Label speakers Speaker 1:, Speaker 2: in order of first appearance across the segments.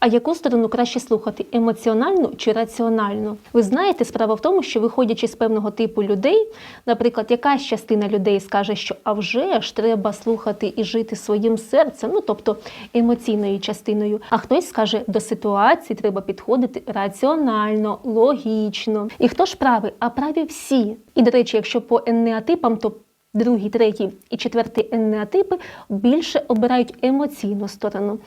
Speaker 1: А яку сторону краще слухати емоціональну чи раціональну? Ви знаєте, справа в тому, що виходячи з певного типу людей, наприклад, якась частина людей скаже, що а вже ж треба слухати і жити своїм серцем, ну тобто емоційною частиною. А хтось скаже, до ситуації треба підходити раціонально, логічно. І хто ж правий? А праві всі. І до речі, якщо по енеатипам, то другий, третій і четвертий енеатипи більше обирають емоційну сторону.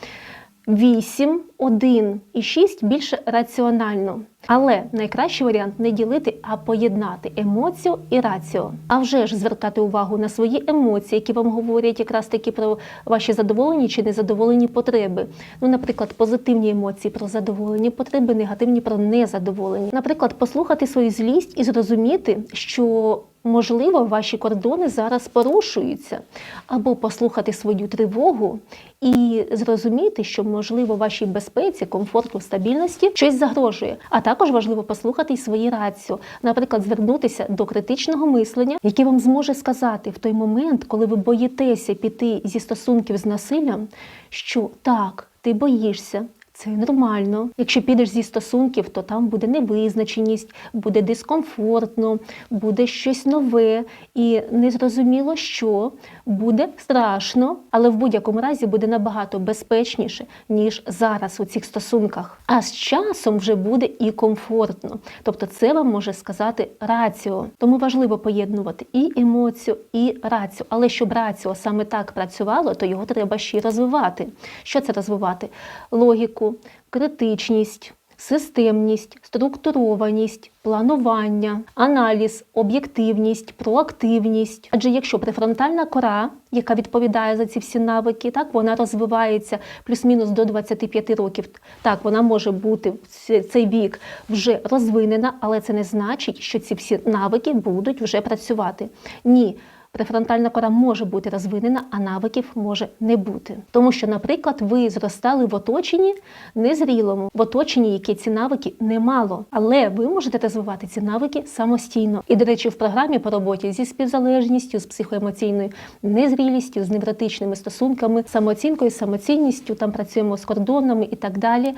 Speaker 1: 8, 1 і 6 більше раціонально. Але найкращий варіант не ділити, а поєднати емоцію і раціо. А вже ж звертати увагу на свої емоції, які вам говорять якраз таки про ваші задоволені чи незадоволені потреби. Ну, наприклад, позитивні емоції про задоволені потреби, негативні про незадоволені. Наприклад, послухати свою злість і зрозуміти, що можливо ваші кордони зараз порушуються, або послухати свою тривогу і зрозуміти, що можливо вашій безпеці, комфорту, стабільності щось загрожує. А також важливо послухати й свої раціо, наприклад, звернутися до критичного мислення, яке вам зможе сказати в той момент, коли ви боїтеся піти зі стосунків з насиллям, що так, ти боїшся. Це нормально. Якщо підеш зі стосунків, то там буде невизначеність, буде дискомфортно, буде щось нове і незрозуміло, що буде страшно, але в будь-якому разі буде набагато безпечніше, ніж зараз у цих стосунках. А з часом вже буде і комфортно. Тобто, це вам може сказати раціо. Тому важливо поєднувати і емоцію, і раціо. Але щоб раціо саме так працювало, то його треба ще й розвивати. Що це розвивати? Логіку, критичність. Системність, структурованість, планування, аналіз, об'єктивність, проактивність. Адже якщо префронтальна кора, яка відповідає за ці всі навики, так вона розвивається плюс-мінус до 25 років. Так, вона може бути в цей вік вже розвинена, але це не значить, що ці всі навики будуть вже працювати. Ні. Префронтальна кора може бути розвинена, а навиків може не бути. Тому що, наприклад, ви зростали в оточенні незрілому, в оточенні, яке ці навики немало. Але ви можете розвивати ці навики самостійно. І, до речі, в програмі по роботі зі співзалежністю, з психоемоційною незрілістю, з невротичними стосунками, самооцінкою, самоцінністю, там працюємо з кордонами і так далі. Е,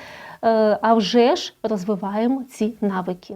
Speaker 1: А вже ж розвиваємо ці навики.